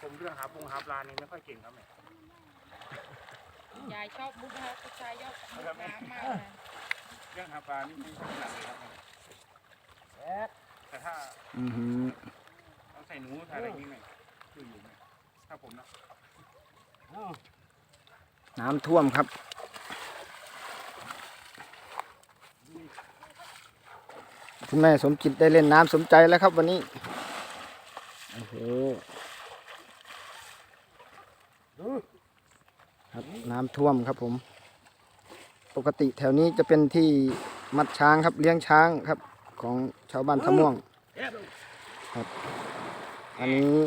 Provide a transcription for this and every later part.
ผมเรื่องหาปงหาปลานี่ไม่ค่อยเก่งครับแม่ ยายชอบมุกนะคะผู้ชายยอดมุกน้ำมากนะเรื่องหาปลานี่ไม่ถนัดเลยครับแม่แต่ถ้าอือหือต้องใส่หนูใส่อะไรอย่างนี้ไหมคืออยู่ไหมถ้าผมนะน้ำท่วมครับ คุณแม่สมจิตได้เล่นน้ำสมใจแล้วครับวันนี้ โอ้โหครับ น้ำท่วมครับผม ปกติแถวนี้จะเป็นที่มัดช้างครับเลี้ยงช้างครับ ของชาวบ้านทะม่วงครับ อันนี้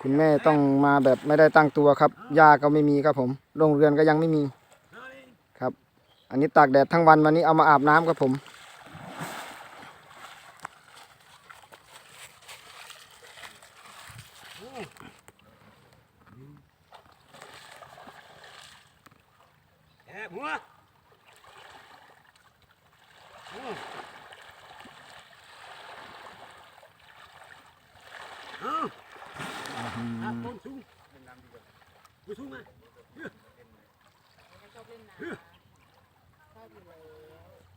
คุณแม่ต้องมาแบบไม่ได้ตั้งตัวครับหญ้าก็ไม่มีครับผมโรงเรือนก็ยังไม่มีครับ อันนี้ตากแดดทั้งวันวันนี้เอามาอาบน้ำครับผม แอบ หัวเอาอาบต้นสูงไปสูงมาชอบเล่นน้ำชอบอยู่แล้ว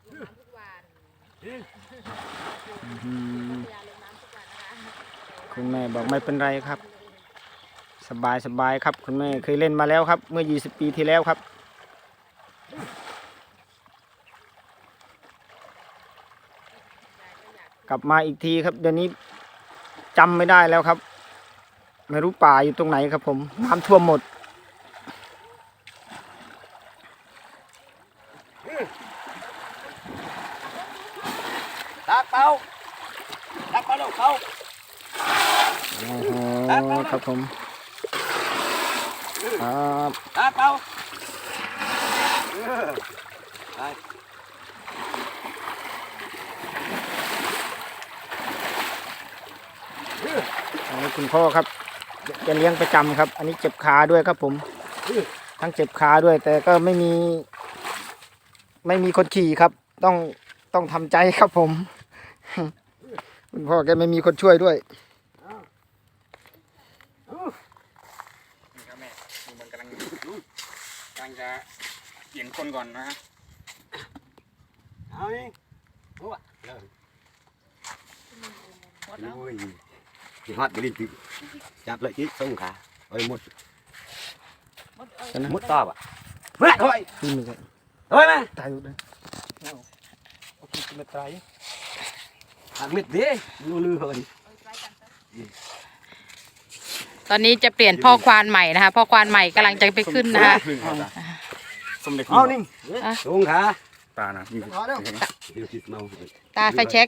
เล่นน้ำทุกวันเฮ้ยพยายามเล่นน้ำทุกวันนะคะคุณแม่บอกไม่เป็นไรครับ สบายสบายครับ คุณแม่เคยเล่นมาแล้วครับ เมื่อ 20 ปีที่แล้วครับ กลับมาอีกทีครับ เดี๋ยวนี้จำไม่ได้แล้วครับ ไม่รู้ป่าอยู่ตรงไหนครับ ผมน้ำท่วมหมดตักเป่าตักเป่าลูกเขาโอ้โหครับผมครับตักเป่าเออไป อันนี้ คุณพ่อครับ จะเลี้ยงประจำครับ อันนี้เจ็บขาด้วยครับผม ทั้งเจ็บขาด้วย แต่ก็ไม่มี ไม่มีคนขี่ครับ ต้องต้องทำใจครับผม คุณพ่อแกไม่มีคนช่วยด้วยนี่ครับแม่ดูมันกำลังกำลังจะเปลี่ยนคนก่อนนะฮะเอานี่หัวเลยหมดแล้วโอ้ย จีฮัดไปดิจีจับเลยจีส่งขาเอ้ยหมดหมดเออใช่ไหมหมดตอบอะเฮ้ยเฮ้ยที่มีกันเฮ้ยมาตายอยู่เลยโอเคจะไม่ตายหักเม็ดดิลูลือเฮ้ยตอนนี้จะเปลี่ยนพ่อควานใหม่นะคะพ่อควานใหม่กำลังจะไปขึ้นนะคะสมเด็จเอานี่อะส่งขาตานะนี่ขอเร็วเดี๋ยวจิตเมาตาไฟเช็ค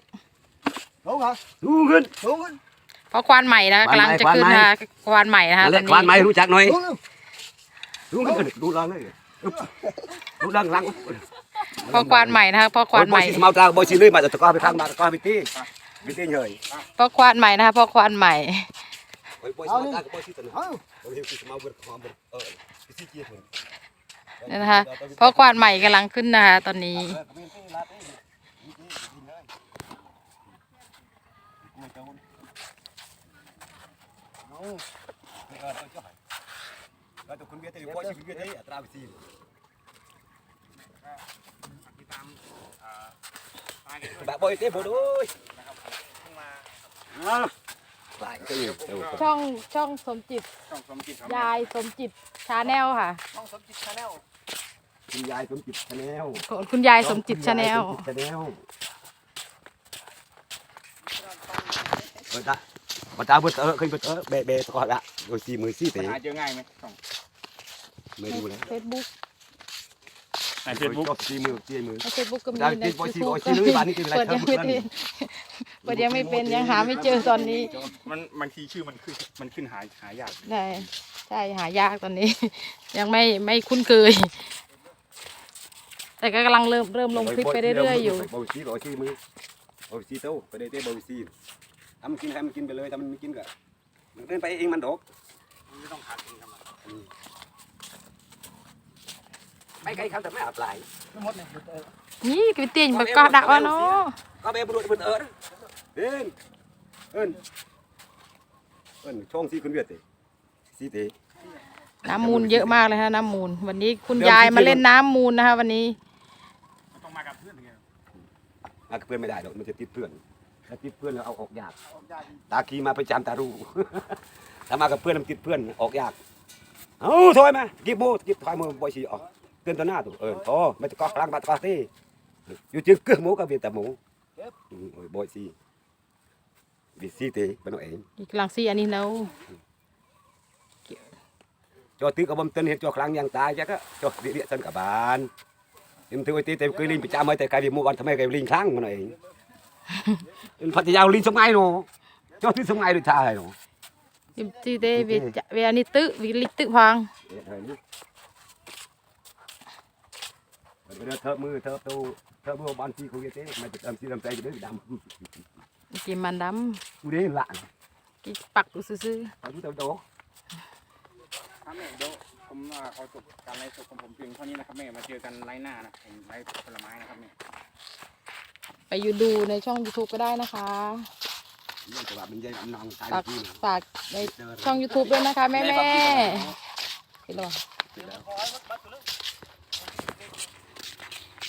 ลงเหรอดูขึ้นลงขึ้น พ่อควานใหม่นะคะกำลังจะขึ้นนะคะควานใหม่นะคะตเล็อกนควานไหมนี้รู้จักหน่อยลงเร็วดูขึ้นดูลังเลยดูลังลังพ่อควานใหม่นะคะพ่อควานใหม่เมาตาบอยซีเลยมาแต่ตะก้อไปข้างมาตะก้อไปตีไปตีเลยพ่อควานใหม่นะคะพ่อควานใหม่บอยซีมาตาบอยซีตะเอาบอยซีมาเบิดความเบิดเออไปซีเกียร์นี่นะคะพ่อควานใหม่กำลังขึ้นนะคะตอนนี้ แล้วแต่คุณเบียร์แต่บอยซีคุณเบียร์แต่ตราไปซีติดตามอ่าตาเด็กด้วยแบบบอยเต้บอยด้วยหลายก็อยู่ช่องช่องสมจิต ช่องสมจิตครับยายสมจิตชาแนลค่ะน้องสมจิตชาแนลคุณยายสมจิตชาแนลคุณยายสมจิตชาแนลชาแนลเออตา บัตาเบิดเออเคยเบิดเออเบะเบะตะก้อละบอยซีมือซีปัเต๋ญหาเจอง่ายไหมช่องไม่ดูแล้วเฟซบุ๊กในเฟซบุ๊กซีมือซีมือ ในเฟซบุ๊กก็มีได้ในติดยูบอยซีทูบบอยซีก็เลยมีบ้านนี้เป็นไรเปิดยังไม่เป็นเปิดยังไม่เป็นยังหาไม่เจอตอนนี้มันบางทีชื่อมันขึ้นมันขึ้นหาหายากได้ใช่หายากตอนนี้ ยังไม่ไม่คุ้นเคย แต่ก็กำลังเริ่มเริ่มลงคลิปไปเรื่อยๆอยู่ บอยซีบอยซีมือบอยซีโต้ไปได้เต้บอยซี ทำมันกินให้มันกินไปเลยถ้ามันไม่กินก็มันเดินไปเองมันดกมันไม่ต้องขาดทุนครับไม่ไกลเขาแต่ไม่อับไหลทั้งหมดเนี่ยเออนี่กระเตียนแบบก็ดักวะเนาะก็ไปบรุษบนเอิญเอิญเอิญเอิญช่องซีคุณเวียดสิซีเตน้ำมูลเยอะมากเลยฮะน้ำมูล วันนี้คุณยายมาเล่นน้ำมูลนะคะวันนี้มันต้องมากับเพื่อนไงมากับเพื่อนไม่ได้หรอกมันจะติดเพื่อน ถ้าติดเพื่อนแล้วเอาออกยากตาคีมาประจำตารู ถ้ามากับเพื่อนมันติดเพื่อนออกยาก เอาถอยมากิบโมกิบถอยมือบ่อยสิออกเตือนตัวหน้าตัวเออโอ้ไม่ตะกอกกลางบาตะกอกตีอยู่จึงเกือหมูกับเวียนแต่หมูอืมโอ้ยบ่อยสิวิซีเตเป็นเอาเอง อีกหลังซี่อันนี้แล้ว cho tứ có bom tân hiện cho kháng nhang tai chắc á cho địa địa sân cả bàn nhưng thứ tí tem cưới linh bị cha mới tại cái việc mua bán thằng cái linh kháng mà này phật thì giao linh sống ngay nó cho thứ sống ngay được thà nó จิมจีเตเวจะเวอันนี้ตึวิลิกตึพัง bây giờ thợ mưa thợ tu thợ mưa bán chi không thế mà chỉ làm chi làm tay chỉ đỡ đâm กินมันดกู đấy lạ ำกินปักดูซื่อ tao chúng tao đó ครับแม่เดี๋ยวผมเอ่อขอจบการไลฟ์สดของผมเพียงเท่านี้นะครับแม่มาเจอกันไลฟ์หน้านะผมไลฟ์ผลไม้นะครับแม่ๆ ไปอยู่ดูในช่อง YouTube ก็ได้นะคะ nhưng các bạn mình dây ăn nòng ฝาก tay chi ฝากในช่อง YouTube ด้วยนะคะ แม่แม่เห็นหรอ nào